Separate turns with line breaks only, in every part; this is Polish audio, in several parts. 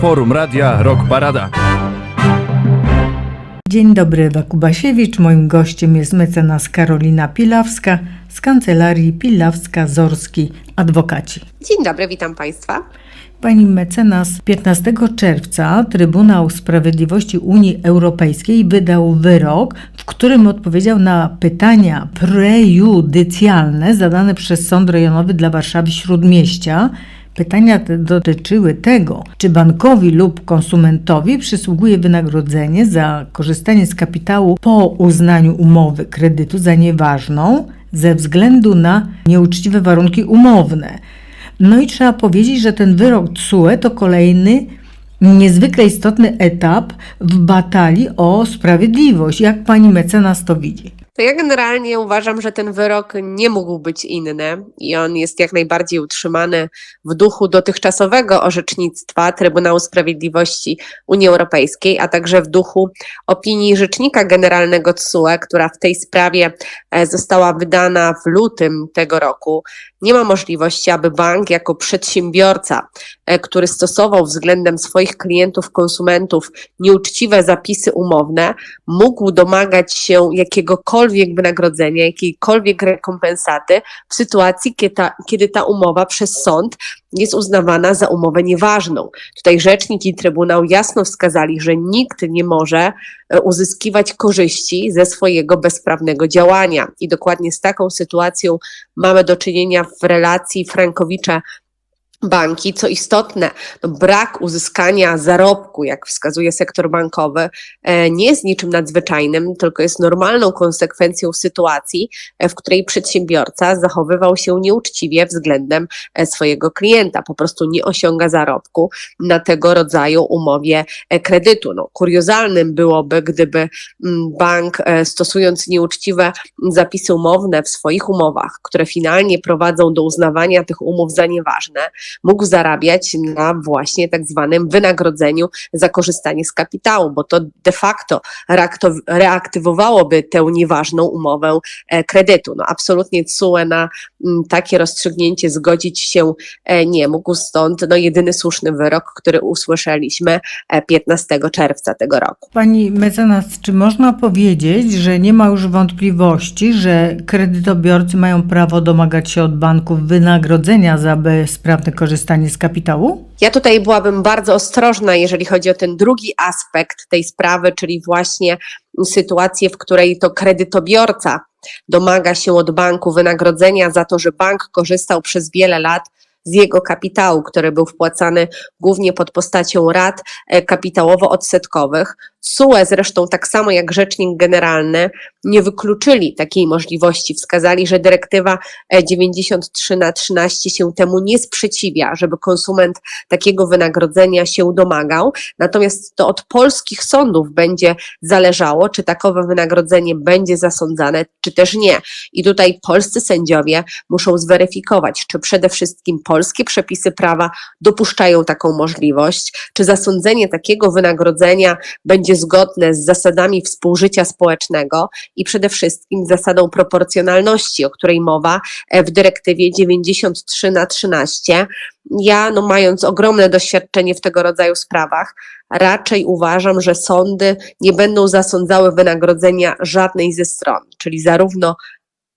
Forum Radia Rock Parada.
Dzień dobry, Ewa Kubasiewicz. Moim gościem jest mecenas Karolina Pilawska z kancelarii Pilawska-Zorski Adwokaci.
Dzień dobry, witam Państwa.
Pani mecenas, 15 czerwca Trybunał Sprawiedliwości Unii Europejskiej wydał wyrok, w którym odpowiedział na pytania prejudycjalne zadane przez Sąd Rejonowy dla Warszawy Śródmieścia. Pytania te dotyczyły tego, czy bankowi lub konsumentowi przysługuje wynagrodzenie za korzystanie z kapitału po uznaniu umowy kredytu za nieważną ze względu na nieuczciwe warunki umowne. No i trzeba powiedzieć, że ten wyrok TSUE to kolejny niezwykle istotny etap w batalii o sprawiedliwość. Jak pani mecenas to widzi?
To ja generalnie uważam, że ten wyrok nie mógł być inny i on jest jak najbardziej utrzymany w duchu dotychczasowego orzecznictwa Trybunału Sprawiedliwości Unii Europejskiej, a także w duchu opinii Rzecznika Generalnego TSUE, która w tej sprawie e, została wydana w lutym tego roku. Nie ma możliwości, aby bank jako przedsiębiorca, e, który stosował względem swoich klientów, konsumentów nieuczciwe zapisy umowne, mógł domagać się jakiegokolwiek wynagrodzenia, jakiejkolwiek rekompensaty w sytuacji, kiedy ta, kiedy ta umowa przez sąd jest uznawana za umowę nieważną. Tutaj rzecznik i trybunał jasno wskazali, że nikt nie może e, uzyskiwać korzyści ze swojego bezprawnego działania. I dokładnie z taką sytuacją mamy do czynienia w relacji Frankowicza banki. Co istotne, no brak uzyskania zarobku, jak wskazuje sektor bankowy, e, nie jest niczym nadzwyczajnym, tylko jest normalną konsekwencją sytuacji, e, w której przedsiębiorca zachowywał się nieuczciwie względem e, swojego klienta, po prostu nie osiąga zarobku na tego rodzaju umowie kredytu. No, kuriozalnym byłoby, gdyby mm, bank stosując nieuczciwe zapisy umowne w swoich umowach, które finalnie prowadzą do uznawania tych umów za nieważne, mógł zarabiać na właśnie tak zwanym wynagrodzeniu za korzystanie z kapitału, bo to de facto reaktywowałoby tę nieważną umowę e, kredytu. No absolutnie CUE na mm, takie rozstrzygnięcie zgodzić się e, nie mógł, stąd no jedyny słuszny wyrok, który usłyszeliśmy e, 15 czerwca tego roku.
Pani mecenas, czy można powiedzieć, że nie ma już wątpliwości, że kredytobiorcy mają prawo domagać się od banków wynagrodzenia za bezprawne korzystanie z kapitału?
Ja tutaj byłabym bardzo ostrożna, jeżeli chodzi o ten drugi aspekt tej sprawy, czyli właśnie sytuację, w której to kredytobiorca domaga się od banku wynagrodzenia za to, że bank korzystał przez wiele lat z jego kapitału, który był wpłacany głównie pod postacią rat e, kapitałowo-odsetkowych. SUE zresztą tak samo jak Rzecznik Generalny nie wykluczyli takiej możliwości. Wskazali, że dyrektywa e, 93 na 13 się temu nie sprzeciwia, żeby konsument takiego wynagrodzenia się domagał. Natomiast to od polskich sądów będzie zależało, czy takowe wynagrodzenie będzie zasądzane, czy też nie. I tutaj polscy sędziowie muszą zweryfikować, czy przede wszystkim polskie przepisy prawa dopuszczają taką możliwość, czy zasądzenie takiego wynagrodzenia będzie zgodne z zasadami współżycia społecznego i przede wszystkim zasadą proporcjonalności, o której mowa e, w dyrektywie 93 na 13. Ja, no, mając ogromne doświadczenie w tego rodzaju sprawach, raczej uważam, że sądy nie będą zasądzały wynagrodzenia żadnej ze stron, czyli zarówno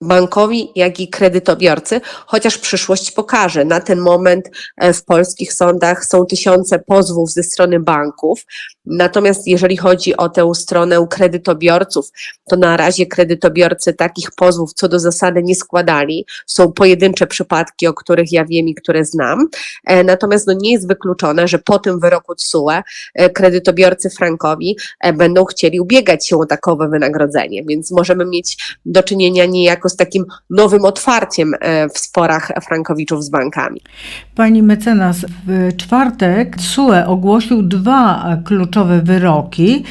bankowi, jak i kredytobiorcy, chociaż przyszłość pokaże. Na ten moment e, w polskich sądach są tysiące pozwów ze strony banków. Natomiast jeżeli chodzi o tę stronę kredytobiorców, to na razie kredytobiorcy takich pozwów co do zasady nie składali. Są pojedyncze przypadki, o których ja wiem i które znam. E, Natomiast no nie jest wykluczone, że po tym wyroku TSUE e, kredytobiorcy frankowi e, będą chcieli ubiegać się o takowe wynagrodzenie, więc możemy mieć do czynienia niejako z takim nowym otwarciem w sporach frankowiczów z bankami.
Pani mecenas, w czwartek TSUE ogłosił dwa kluczowe wyroki.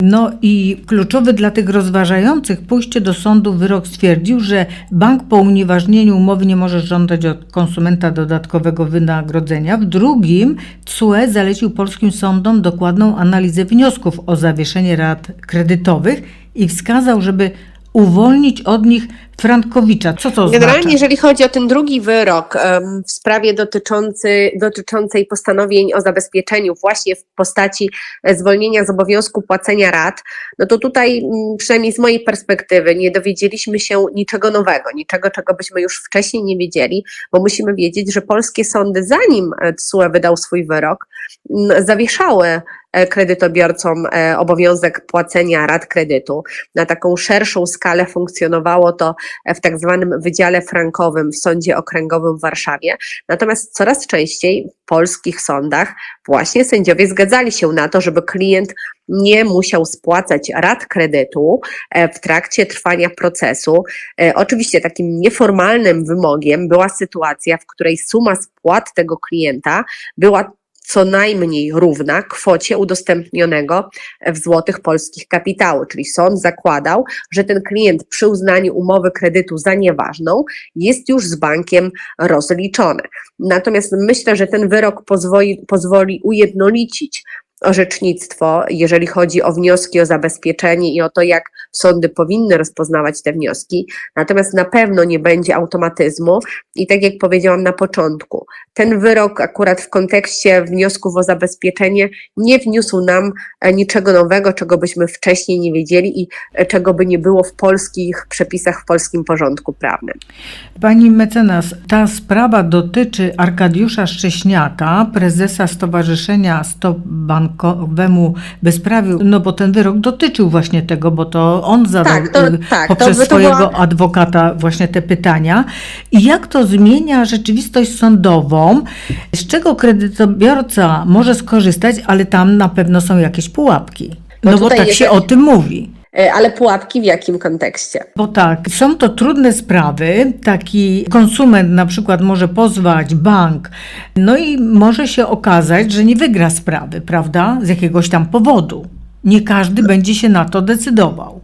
No i kluczowy dla tych rozważających pójście do sądu wyrok stwierdził, że bank po unieważnieniu umowy nie może żądać od konsumenta dodatkowego wynagrodzenia. W drugim TSUE zalecił polskim sądom dokładną analizę wniosków o zawieszenie rat kredytowych i wskazał, żeby uwolnić od nich Frankowicza. Co to
Generalnie,
oznacza?
jeżeli chodzi o ten drugi wyrok em, w sprawie dotyczący, dotyczącej postanowień o zabezpieczeniu właśnie w postaci e, zwolnienia z obowiązku płacenia rat, no to tutaj przynajmniej z mojej perspektywy nie dowiedzieliśmy się niczego nowego, niczego, czego byśmy już wcześniej nie wiedzieli, bo musimy wiedzieć, że polskie sądy, zanim e, TSUE wydał swój wyrok, zawieszały kredytobiorcom e, obowiązek płacenia rat kredytu. Na taką szerszą skalę funkcjonowało to w tak zwanym Wydziale Frankowym w Sądzie Okręgowym w Warszawie. Natomiast coraz częściej w polskich sądach właśnie sędziowie zgadzali się na to, żeby klient nie musiał spłacać rat kredytu e, w trakcie trwania procesu. E, Oczywiście takim nieformalnym wymogiem była sytuacja, w której suma spłat tego klienta była co najmniej równa kwocie udostępnionego w złotych polskich kapitału, czyli sąd zakładał, że ten klient przy uznaniu umowy kredytu za nieważną jest już z bankiem rozliczony. Natomiast myślę, że ten wyrok pozwoli, pozwoli ujednolicić orzecznictwo, jeżeli chodzi o wnioski o zabezpieczenie i o to, jak sądy powinny rozpoznawać te wnioski. Natomiast na pewno nie będzie automatyzmu i tak jak powiedziałam na początku, ten wyrok akurat w kontekście wniosków o zabezpieczenie nie wniósł nam e, niczego nowego, czego byśmy wcześniej nie wiedzieli i e, czego by nie było w polskich przepisach, w polskim porządku prawnym.
Pani mecenas, ta sprawa dotyczy Arkadiusza Szcześniaka, prezesa Stowarzyszenia Stop Bankowemu Bezprawiu, no bo ten wyrok dotyczył właśnie tego, bo to on zadał
Tak, to-
y,
tak, to
poprzez
by to
swojego
była-
adwokata właśnie te pytania. I jak to zmienia rzeczywistość sądową, z czego kredytobiorca może skorzystać, ale tam na pewno są jakieś pułapki.
No
No bo tak się o tym mówi.
E, Ale pułapki w jakim kontekście?
Bo tak, są to trudne sprawy. Taki konsument na przykład może pozwać bank, no i może się okazać, że nie wygra sprawy, prawda? Z jakiegoś tam powodu. Nie każdy będzie się na to decydował.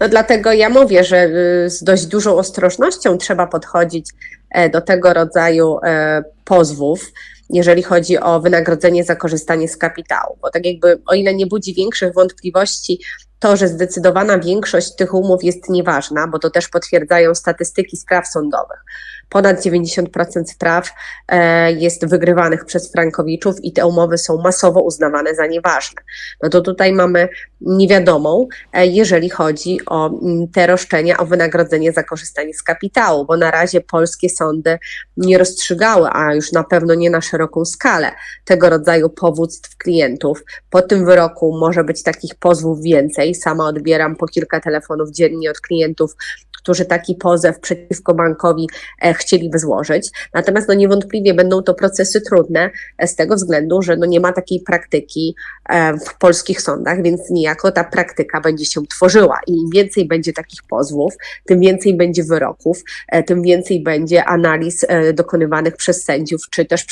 No dlatego ja mówię, że y, z dość dużą ostrożnością trzeba podchodzić e, do tego rodzaju e, pozwów, jeżeli chodzi o wynagrodzenie za korzystanie z kapitału. Bo tak jakby, o ile nie budzi większych wątpliwości to, że zdecydowana większość tych umów jest nieważna, bo to też potwierdzają statystyki spraw sądowych. Ponad 90% spraw e, jest wygrywanych przez frankowiczów i te umowy są masowo uznawane za nieważne. No to tutaj mamy niewiadomą, e, jeżeli chodzi o mm, te roszczenia o wynagrodzenie za korzystanie z kapitału, bo na razie polskie sądy nie rozstrzygały, a już na pewno nie na szeroką skalę tego rodzaju powództw klientów. Po tym wyroku może być takich pozwów więcej. Sama odbieram po kilka telefonów dziennie od klientów, którzy taki pozew przeciwko bankowi e, chcieliby złożyć. Natomiast no niewątpliwie będą to procesy trudne e, z tego względu, że no nie ma takiej praktyki e, w polskich sądach, więc niejako ta praktyka będzie się tworzyła i im więcej będzie takich pozwów, tym więcej będzie wyroków, tym więcej będzie analiz dokonywanych przez sędziów, czy też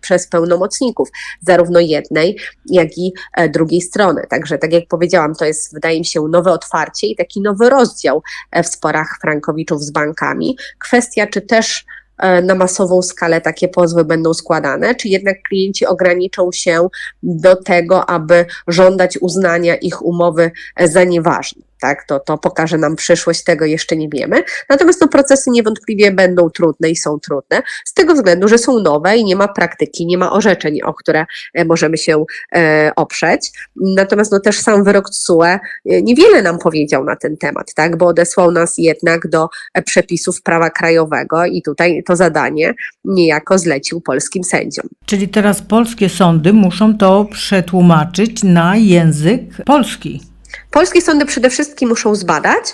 przez pełnomocników, zarówno jednej, jak i drugiej strony. Także tak jak powiedziałam, to jest wydaje mi się nowe otwarcie i taki nowy rozdział w sporach frankowiczów z bankami. Kwestia, czy też e, na masową skalę takie pozwy będą składane, czy jednak klienci ograniczą się do tego, aby żądać uznania ich umowy za nieważne. Tak, to, to pokaże nam przyszłość, tego jeszcze nie wiemy. Natomiast no, procesy niewątpliwie będą trudne i są trudne, z tego względu, że są nowe i nie ma praktyki, nie ma orzeczeń, o które e, możemy się e, oprzeć. Natomiast no, też sam wyrok TSUE e, niewiele nam powiedział na ten temat, tak, bo odesłał nas jednak do e, przepisów prawa krajowego i tutaj to zadanie niejako zlecił polskim sędziom.
Czyli teraz polskie sądy muszą to przetłumaczyć na język polski.
Polskie sądy przede wszystkim muszą zbadać,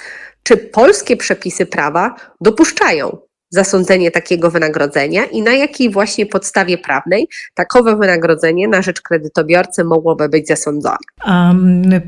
czy polskie przepisy prawa dopuszczają zasądzenie takiego wynagrodzenia i na jakiej właśnie podstawie prawnej takowe wynagrodzenie na rzecz kredytobiorcy mogłoby być zasądzone.
A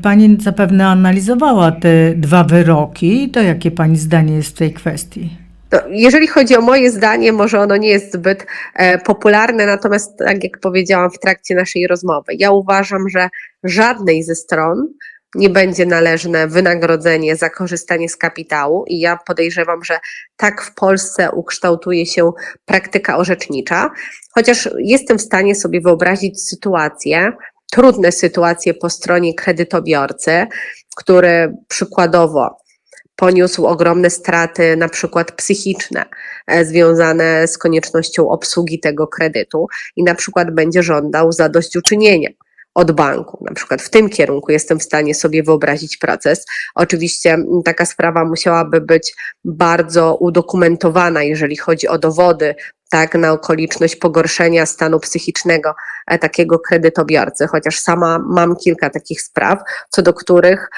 pani zapewne analizowała te dwa wyroki. To jakie pani zdanie jest w tej kwestii?
No, jeżeli chodzi o moje zdanie, może ono nie jest zbyt e, popularne, natomiast tak jak powiedziałam w trakcie naszej rozmowy, ja uważam, że żadnej ze stron nie będzie należne wynagrodzenie za korzystanie z kapitału. I ja podejrzewam, że tak w Polsce ukształtuje się praktyka orzecznicza, chociaż jestem w stanie sobie wyobrazić sytuację, trudne sytuacje po stronie kredytobiorcy, który przykładowo poniósł ogromne straty, na przykład psychiczne, e, związane z koniecznością obsługi tego kredytu i na przykład będzie żądał zadośćuczynienia od banku. Na przykład w tym kierunku jestem w stanie sobie wyobrazić proces. Oczywiście m, taka sprawa musiałaby być bardzo udokumentowana, jeżeli chodzi o dowody, tak, na okoliczność pogorszenia stanu psychicznego e, takiego kredytobiorcy, chociaż sama mam kilka takich spraw, co do których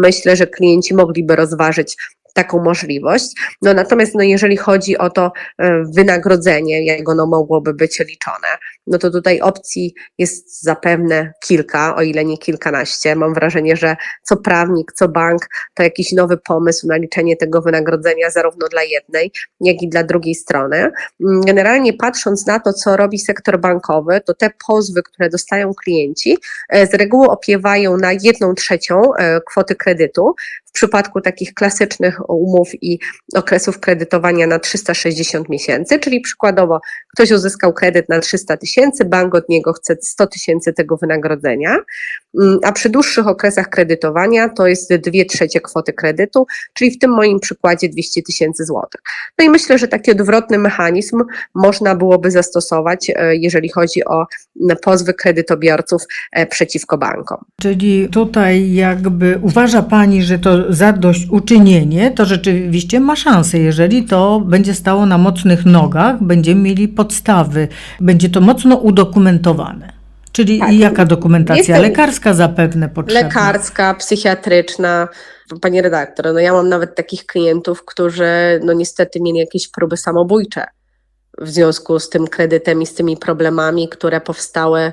myślę, że klienci mogliby rozważyć taką możliwość. No natomiast no, jeżeli chodzi o to e, wynagrodzenie, jak ono mogłoby być liczone, no to tutaj opcji jest zapewne kilka, o ile nie kilkanaście. Mam wrażenie, że co prawnik, co bank, to jakiś nowy pomysł na liczenie tego wynagrodzenia zarówno dla jednej, jak i dla drugiej strony. Mm, Generalnie patrząc na to, co robi sektor bankowy, to te pozwy, które dostają klienci, e, z reguły opiewają na jedną trzecią e, kwoty kredytu. Przypadku takich klasycznych umów i okresów kredytowania na 360 miesięcy, czyli przykładowo ktoś uzyskał kredyt na 300 tysięcy, bank od niego chce 100 tysięcy tego wynagrodzenia, Mm, a przy dłuższych okresach kredytowania to jest dwie trzecie kwoty kredytu, czyli w tym moim przykładzie 200 tysięcy złotych. No i myślę, że taki odwrotny mechanizm można byłoby zastosować, e, jeżeli chodzi o pozwy kredytobiorców e, przeciwko bankom.
Czyli tutaj jakby uważa Pani, że to zadośćuczynienie to rzeczywiście ma szansę, jeżeli to będzie stało na mocnych nogach, będziemy mieli podstawy, będzie to mocno udokumentowane. Czyli
Tak.
jaka dokumentacja?
Jestem-
Lekarska zapewne potrzebna.
Lekarska, psychiatryczna. Pani redaktor, no ja mam nawet takich klientów, którzy no niestety mieli jakieś próby samobójcze w związku z tym kredytem i z tymi problemami, które powstały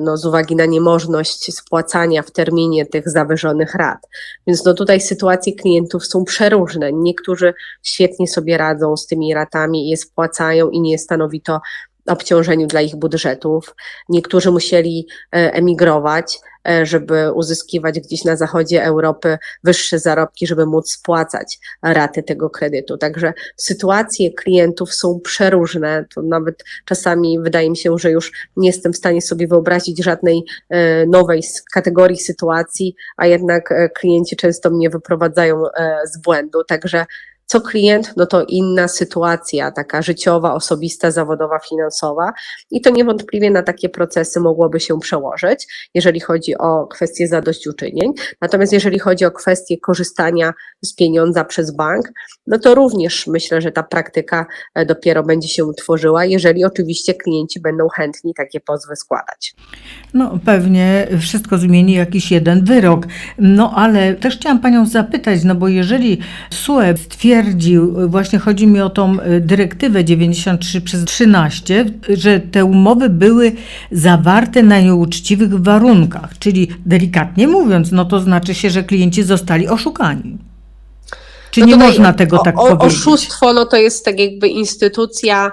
no, z uwagi na niemożność spłacania w terminie tych zawyżonych rat. Więc no tutaj sytuacje klientów są przeróżne. Niektórzy świetnie sobie radzą z tymi ratami i je spłacają i nie stanowi to obciążeniu dla ich budżetów. Niektórzy musieli e, emigrować, e, żeby uzyskiwać gdzieś na zachodzie Europy wyższe zarobki, żeby móc spłacać raty tego kredytu. Także sytuacje klientów są przeróżne. To nawet czasami wydaje mi się, że już nie jestem w stanie sobie wyobrazić żadnej e, nowej kategorii sytuacji, a jednak klienci często mnie wyprowadzają z błędu. Także co klient, no to inna sytuacja, taka życiowa, osobista, zawodowa, finansowa. I to niewątpliwie na takie procesy mogłoby się przełożyć, jeżeli chodzi o kwestie zadośćuczynień. Natomiast jeżeli chodzi o kwestie korzystania z pieniądza przez bank, no to również myślę, że ta praktyka e, dopiero będzie się tworzyła, jeżeli oczywiście klienci będą chętni takie pozwy składać.
No pewnie wszystko zmieni jakiś jeden wyrok. No ale też chciałam Panią zapytać, no bo jeżeli SUE stwierdził, właśnie chodzi mi o tą y, dyrektywę 93 przez 13, że te umowy były zawarte na nieuczciwych warunkach, czyli delikatnie mówiąc, no to znaczy się, że klienci zostali oszukani. Czy
No
nie można tego
o,
tak
o,
powiedzieć?
Oszustwo no to jest tak jakby instytucja e,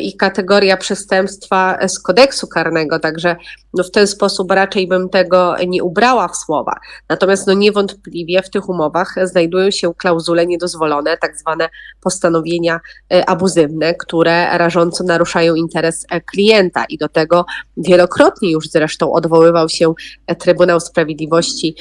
i kategoria przestępstwa e, z kodeksu karnego, także no w ten sposób raczej bym tego nie ubrała w słowa. Natomiast no niewątpliwie w tych umowach znajdują się klauzule niedozwolone, tak zwane postanowienia e, abuzywne, które rażąco naruszają interes e, klienta i do tego wielokrotnie już zresztą odwoływał się e, Trybunał Sprawiedliwości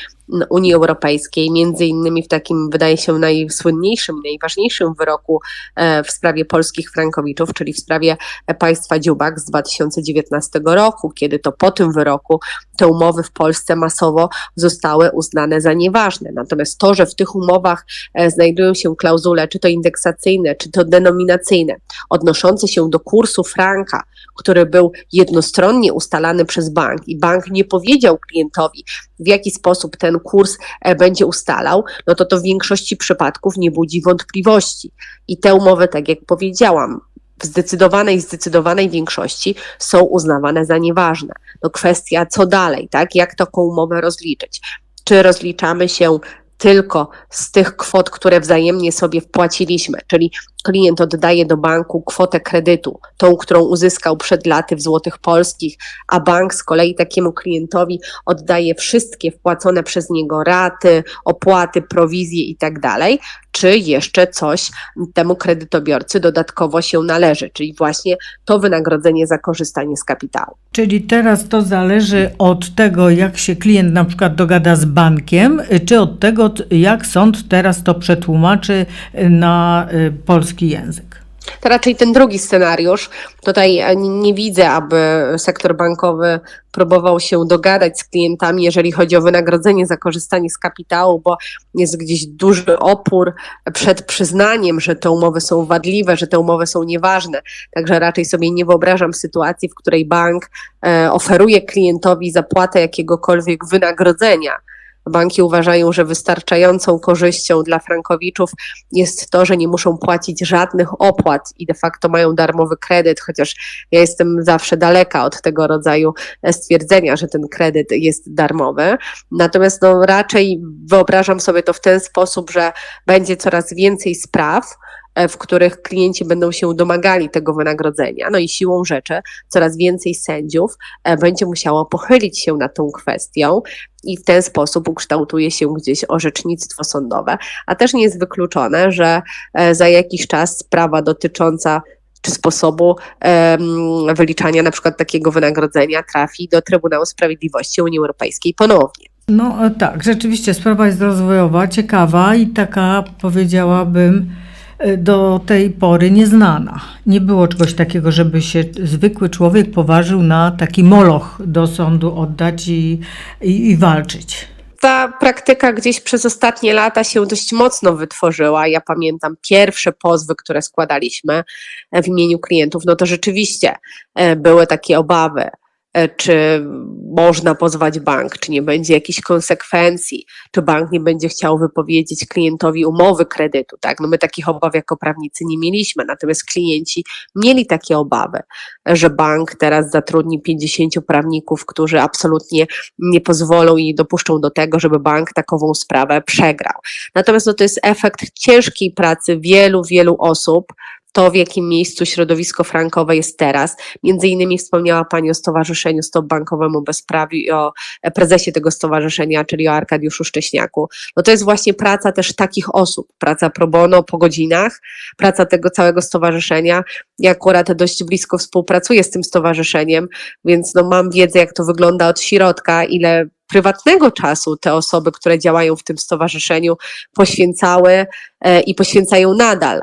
Unii Europejskiej, między innymi w takim, wydaje się, najsłynniejszym, najważniejszym wyroku e, w sprawie polskich frankowiczów, czyli w sprawie państwa Dziubak z 2019 roku, kiedy to po tym wyroku te umowy w Polsce masowo zostały uznane za nieważne. Natomiast to, że w tych umowach e, znajdują się klauzule, czy to indeksacyjne, czy to denominacyjne, odnoszące się do kursu franka, który był jednostronnie ustalany przez bank i bank nie powiedział klientowi, w jaki sposób ten kurs e, będzie ustalał, no to to w większości przypadków nie budzi wątpliwości. I te umowy, tak jak powiedziałam, w zdecydowanej, zdecydowanej większości są uznawane za nieważne. No kwestia, co dalej, tak? Jak taką umowę rozliczyć? Czy rozliczamy się tylko z tych kwot, które wzajemnie sobie wpłaciliśmy, czyli klient oddaje do banku kwotę kredytu, tą, którą uzyskał przed laty w złotych polskich, a bank z kolei takiemu klientowi oddaje wszystkie wpłacone przez niego raty, opłaty, prowizje i tak czy jeszcze coś temu kredytobiorcy dodatkowo się należy, czyli właśnie to wynagrodzenie za korzystanie z kapitału.
Czyli teraz to zależy od tego, jak się klient na przykład dogada z bankiem, czy od tego, jak sąd teraz to przetłumaczy na y, polski język.
To raczej ten drugi scenariusz. Tutaj e, nie, nie widzę, aby sektor bankowy próbował się dogadać z klientami, jeżeli chodzi o wynagrodzenie za korzystanie z kapitału, bo jest gdzieś duży opór przed przyznaniem, że te umowy są wadliwe, że te umowy są nieważne. Także raczej sobie nie wyobrażam sytuacji, w której bank e, oferuje klientowi zapłatę jakiegokolwiek wynagrodzenia. Banki uważają, że wystarczającą korzyścią dla frankowiczów jest to, że nie muszą płacić żadnych opłat i de facto mają darmowy kredyt, chociaż ja jestem zawsze daleka od tego rodzaju stwierdzenia, że ten kredyt jest darmowy. Natomiast no, raczej wyobrażam sobie to w ten sposób, że będzie coraz więcej spraw, w których klienci będą się domagali tego wynagrodzenia. No i siłą rzeczy coraz więcej sędziów e, będzie musiało pochylić się nad tą kwestią i w ten sposób ukształtuje się gdzieś orzecznictwo sądowe. A też nie jest wykluczone, że e, za jakiś czas sprawa dotycząca czy sposobu em, wyliczania na przykład takiego wynagrodzenia trafi do Trybunału Sprawiedliwości Unii Europejskiej ponownie.
No e, tak, rzeczywiście sprawa jest rozwojowa, ciekawa i taka powiedziałabym e, do tej pory nieznana. Nie było czegoś takiego, żeby się zwykły człowiek poważył na taki moloch do sądu oddać i, i, i walczyć.
ta praktyka gdzieś przez ostatnie lata się dość mocno wytworzyła. Ja pamiętam pierwsze pozwy, które składaliśmy w imieniu klientów, no to rzeczywiście e, były takie obawy, czy można pozwać bank, czy nie będzie jakichś konsekwencji, czy bank nie będzie chciał wypowiedzieć klientowi umowy kredytu, tak? No my takich obaw jako prawnicy nie mieliśmy, natomiast klienci mieli takie obawy, że bank teraz zatrudni 50 prawników, którzy absolutnie nie pozwolą i dopuszczą do tego, żeby bank takową sprawę przegrał. Natomiast no, to jest efekt ciężkiej pracy wielu, wielu osób. To, w jakim miejscu środowisko frankowe jest teraz. Między innymi wspomniała Pani o Stowarzyszeniu Stop Bankowemu Bezprawiu i o prezesie tego stowarzyszenia, czyli o Arkadiuszu Szcześniaku. No to jest właśnie praca też takich osób, praca pro bono po godzinach, praca tego całego stowarzyszenia. Ja akurat dość blisko współpracuję z tym stowarzyszeniem, więc no mam wiedzę, jak to wygląda od środka, ile prywatnego czasu te osoby, które działają w tym stowarzyszeniu, poświęcały e, i poświęcają nadal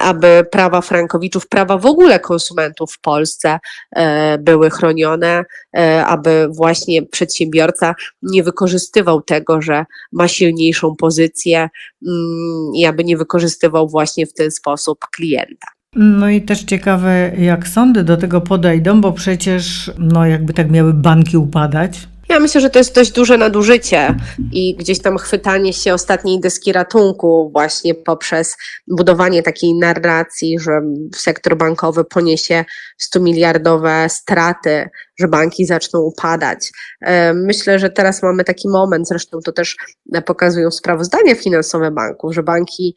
aby prawa frankowiczów, prawa w ogóle konsumentów w Polsce e, były chronione, e, aby właśnie przedsiębiorca nie wykorzystywał tego, że ma silniejszą pozycję mm, i aby nie wykorzystywał właśnie w ten sposób klienta.
No i też ciekawe, jak sądy do tego podejdą, bo przecież, no jakby tak miały banki upadać,
Ja myślę, że to jest dość duże nadużycie i gdzieś tam chwytanie się ostatniej deski ratunku właśnie poprzez budowanie takiej narracji, że sektor bankowy poniesie 100 miliardowe straty, że banki zaczną upadać. E, Myślę, że teraz mamy taki moment, zresztą to też pokazują sprawozdania finansowe banków, że banki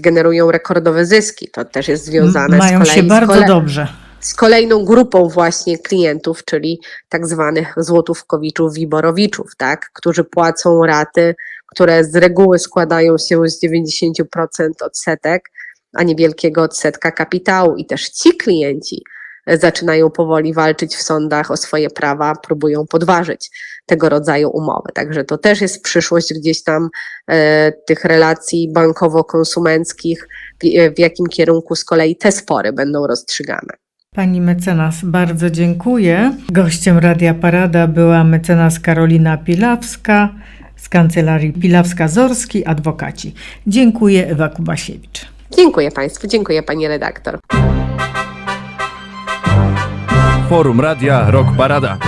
generują rekordowe zyski. To też jest związane
mają
z kolei
się
z
bardzo
kole-
dobrze.
Z kolejną grupą właśnie klientów, czyli tak zwanych złotówkowiczów, wiborowiczów, tak, którzy płacą raty, które z reguły składają się z 90% odsetek, a niewielkiego odsetka kapitału. I też ci klienci zaczynają powoli walczyć w sądach o swoje prawa, próbują podważyć tego rodzaju umowy. Także to też jest przyszłość gdzieś tam e, tych relacji bankowo-konsumenckich, w, w jakim kierunku z kolei te spory będą rozstrzygane.
Pani mecenas, bardzo dziękuję. Gościem Radia Parada była mecenas Karolina Pilawska z kancelarii Pilawska-Zorski, adwokaci. Dziękuję, Ewa Kubasiewicz.
Dziękuję Państwu, dziękuję Pani redaktor.
Forum Radia Rock Parada.